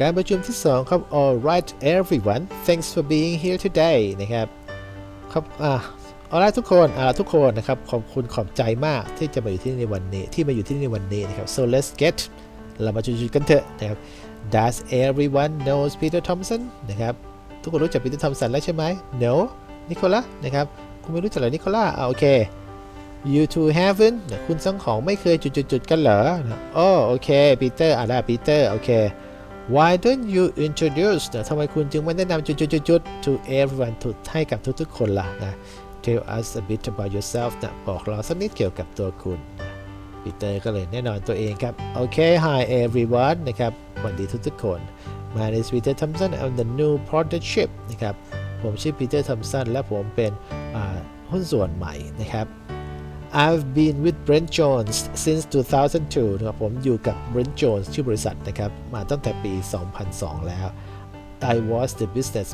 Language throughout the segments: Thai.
การประชุมที่ 2 ครับ alright everyone thanks for being here today นะครับครับอ่า alright ทุกคนอ่าทุกคนนะครับขอบคุณขอบใจมากที่จะมาอยู่ที่นี่ในวันนี้ที่มาอยู่ที่นี่ในวันนี้นะครับ so let's get เรามาจุยๆกันเถอะนะครับ does everyone knows Peter Thompson นะครับทุกคนรู้จัก Peter Thompson แล้วใช่ไหม no นิโคลัสนะครับคุณไม่รู้จักเหรอนิโคลัสอ่าโอเค you two haven't คุณทั้งของไม่เคยจุดๆกันเหรอนะโอ้โอเคปีเตอร์อะได้ปีเตอร์โอเค why don't you introduce นะทำไมคุณจึงไม่แนะนำจุดๆๆ to everyone ทุให้กับทุกๆ คนล่ะนะ tell us a bit about yourself นะบอกเราสักนิดเกี่ยวกับตัวคุณปีเตอร์ก็เลยแน่นอนตัวเองครับ โอเค hi everyone นะครับสวัสดีทุกๆคน My name is Peter Thompson I'm the new partnership นะครับ ผมชื่อปีเตอร์ Thompson และผมเป็นหุ้นส่วนใหม่นะครับ I've been with Brent Jones since 2002นะครับผมอยู่กับ Brent Jones ชื่อบริษัทนะครับ มาตั้งแต่ปี 2002 แล้ว I was the business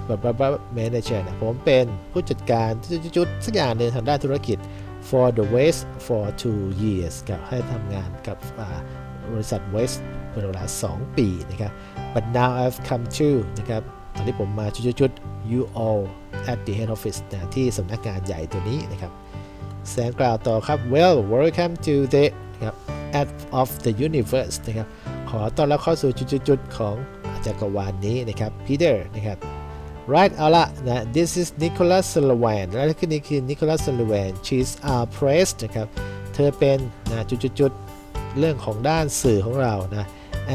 manager นะผมเป็นผู้จัดการจุดๆสักอย่างหนึ่งทางด้านธุรกิจ for the West for two years กับให้ทำงานกับบริษัท West เป็นเวลา 2 ปีนะครับ but now I've come to นะครับตอนที่ผมมาจุดๆ you all at the head office นะที่สำนักงานใหญ่ตัวนี้นะครับ แสงกล่าวต่อครับ well welcome to the ครับ at of the universe นะครับ ขอต้อนรับเข้าสู่จุดๆของจักรวาลนี้นะครับ Peter นะครับ right เอาละนะ this is Nicholas Sullivan และนี่คือนี่คือ Nicholas Sullivan she's our press นะครับ เธอเป็นนะจุดๆเรื่องของด้านสื่อของเรานะ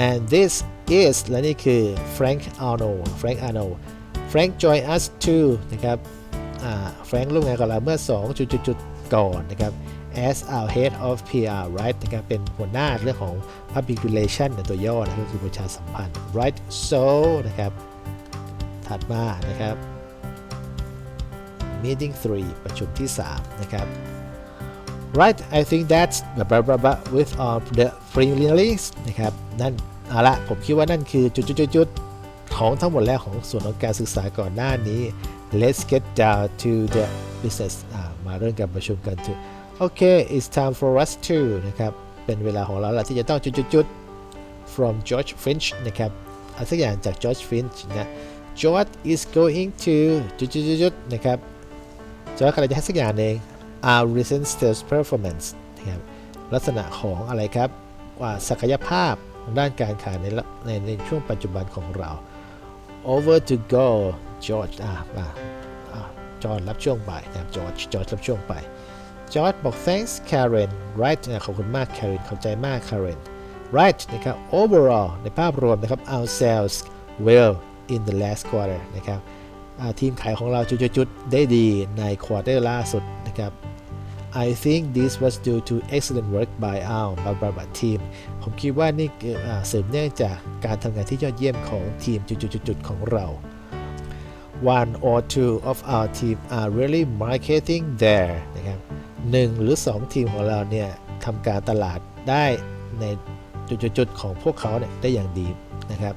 and this is และนี่คือ Frank Arnold Frank Arnold Frank join us too นะครับแฟรงค์ร่วมงานกับเราเมื่อ2จุดๆ ก่อนนะครับ as our head of PR right นะครับเป็นหัวหน้าเรื่องของ public relation ในตัวย่อนะก็คือประชาสัมพันธ์ right so นะครับ ถัดมานะครับ meeting 3 ประชุมที่ 3 นะครับ right I think that's blah blah blah blah with all the preliminaries นะครับ นั่นเอาละผมคิดว่านั่นคือจุดๆของทั้งหมดแล้วของส่วนของการศึกษาก่อนหน้านี้ let's get down to the business อ่ามาเริ่มการประชุมกันเถอะโอเค it's time for us to นะครับ เป็นเวลาของเราแล้วที่จะต้องจุดๆๆ from George Finch นะครับอะไรสักอย่างจาก George Finch นะ George is going to จุดๆนะครับจอร์จกำลังจะให้สักอย่างหนึ่ง our recent sales performance นะครับลักษณะของอะไรครับว่าศักยภาพด้านการขายในในในช่วงปัจจุบันของเรา over to go George อ่ามา จอร์จรับช่วงบ่ายนะครับ George George รับช่วงไปจอร์จบอก thanks Karen right นะขอบคุณมาก Karen ขอบใจมาก Karen right นะครับ overall ในภาพรวมนะครับ our sales well in the last quarter นะครับทีมขายของเราจุดๆๆได้ดีในควอเตอร์ล่าสุดนะครับ I think this was due to excellent work by our b a b a team ผมคิดว่านี่คืออ่าสืบเนื่องจากการทำงานที่ยอดเยี่ยมของทีมจุดๆๆของเรา one or two of our team are really marketing there นะครับหนึ่งหรือ 2 ทีมของเราเนี่ยทำการตลาดได้ในจุดๆของพวกเขาเนี่ยได้อย่างดีนะครับ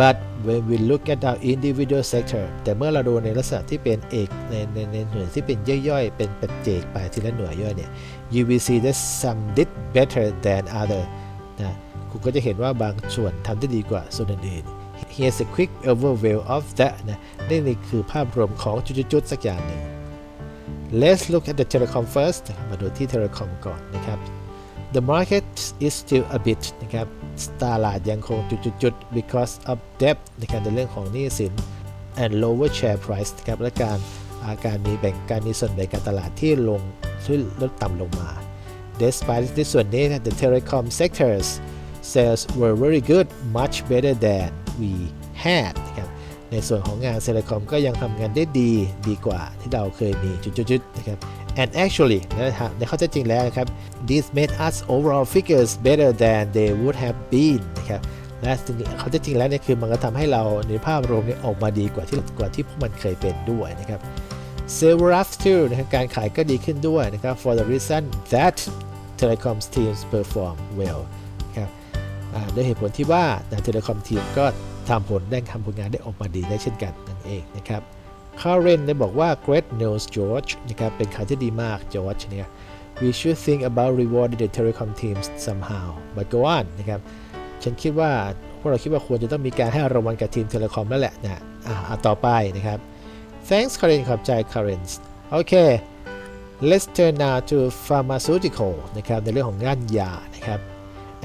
but when we look at our individual sector แต่เมื่อเราดูในลักษณะที่เป็นเอกในในในหน่วยที่เป็นย่อยๆ เป็นปัจเจกไปทีละหน่วยย่อยเนี่ย you will see that some did better than other นะคุณก็จะเห็นว่าบางส่วนทำได้ดีกว่าส่วนอื่นๆ here's a quick overview of that นะนี่นี่คือภาพรวมของจุดๆสักอย่างหนึ่ง let's look at the telecom first มาดูที่ telecom ก่อนนะครับ the market is still a bit นะครับตลาดยังคงจุดๆ because of debt ในการในเรื่องของหนี้สิน and lower share price นะครับและการอาการมีแบ่งการมีส่วนแบ่งการตลาดที่ลงที่ลดต่ำลงมา despite ในส่วนนี้ the telecom sectors sales were very good much better than we had นะครับในส่วนของงานเซเลคอมก็ยังทำงานได้ดีดีกว่าที่เราเคยมีจุดๆนะครับ and actually นะครับในข้อเท็จจริงแล้วนะครับ this made us overall figures better than they would have been นะครับและเขาเท็จจริงแล้วเนี่ยคือมันก็ทำให้เราในภาพรวมเนี่ยออกมาดีกว่าที่กว่าที่พวกมันเคยเป็นด้วยนะครับ Sales up too นะครับการขายก็ดีขึ้นด้วยนะครับ for the reason that telecoms teams perform well ด้วยเหตุผลที่ว่าเทเลคอมทีมก็ทำผลได้ทำผลงานได้ออกมาดีได้เช่นกันนั่นเองนะครับคาร์เรนได้บอกว่า great news George นะครับเป็นข่าวที่ดีมาก George เนี่ย we should think about rewarding the telecom teams somehow but go on นะครับฉันคิดว่าพวกเราคิดว่าควรจะต้องมีการให้รางวัลกับทีมเทเลคอมแล้วแหละนะอ่าต่อไปนะครับ thanks Karen ขอบใจ Karen โอเค let's turn now to pharmaceutical นะครับในเรื่องของงานยานะครับ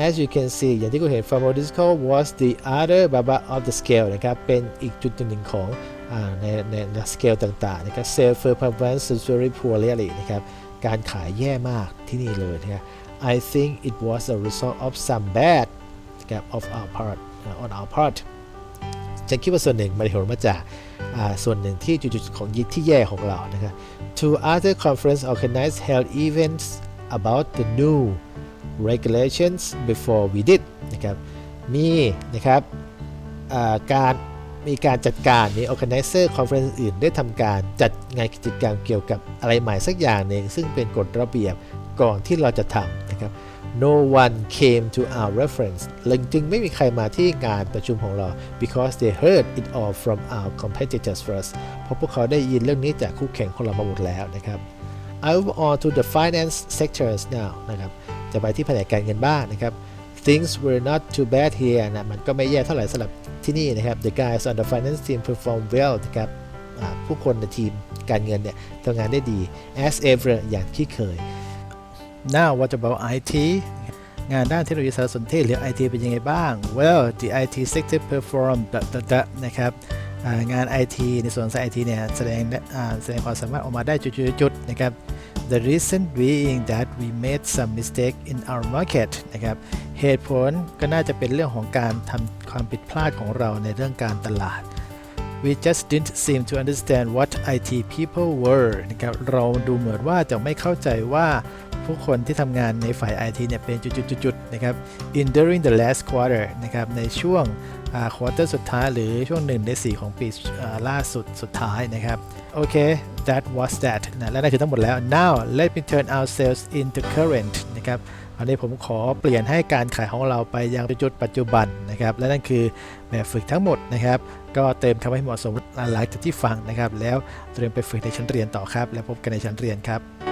as you can see อย่างที่คุณเห็น pharmaceutical was the other baba of the scale นะครับ เป็นอีกจุดหนึ่งของในในใน scale ต่างๆนะครับ sale for performance very poorly นะครับ การขายแย่มากที่นี่เลยนะครับ I think it was a result of some bad นะครับ of our part on our part ฉันคิดว่าส่วนหนึ่งมันผลมาจากส่วนหนึ่งที่จุดๆของยิที่แย่ของเรานะครับ Two other conference organized held events about the new regulations before we did นะครับ มีนะครับการมีการจัดการใน organizer conference อื่นได้ทำการจัดงานกิจกรรมเกี่ยวกับอะไรใหม่สักอย่างหนึ่งซึ่งเป็นกฎระเบียบก่อนที่เราจะทำนะครับ no one came to our reference เลยจึงไม่มีใครมาที่งานประชุมของเรา because they heard it all from our competitors first เพราะพวกเขาได้ยินเรื่องนี้จากคู่แข่งของเรามาหมดแล้วนะครับ I move on to the finance sectors now นะครับ จะไปที่แผนกการเงินบ้างนะครับ things were not too bad here นะมันก็ไม่แย่เท่าไหร่สำหรับที่นี่นะครับ the guys on the finance team performed well นะครับผู้คนในทีมการเงินเนี่ยทำงานได้ดี as ever อย่างที่เคย Now what about IT งานด้านเทคโนโลยีสารสนเทศหรือ IT เป็นยังไงบ้าง Well the IT sector performed นะครับอ่างาน IT ในส่วนสาย IT เนี่ยแสดงแสดงความสามารถออกมาได้จุดๆนะครับ The reason being that we made some mistake in our market นะครับเหตุผลก็น่าจะเป็นเรื่องของการทำความผิดพลาดของเราในเรื่องการตลาด We just didn't seem to understand what IT people were นะครับเราดูเหมือนว่าจะไม่เข้าใจว่า ผู้คนที่ทำงานในฝ่าย IT เนี่ยเป็นจุดๆๆนะครับ in during the last quarter นะครับในช่วงควอเตอร์สุดท้ายหรือช่วงหนึ่งใน4 ของปีล่าสุดสุดท้ายนะครับ โอเค that was that นะและนั่นคือทั้งหมดแล้ว now let me turn our sales into current นะครับอันนี้ผมขอเปลี่ยนให้การขายของเราไปยังจุดปัจจุบันนะครับ และนั่นคือแบบฝึกทั้งหมดนะครับ ก็เติมคำให้เหมาะสมหลังจากที่ฟังนะครับ แล้วเตรียมไปฝึกในชั้นเรียนต่อครับ แล้วพบกันในชั้นเรียนครับ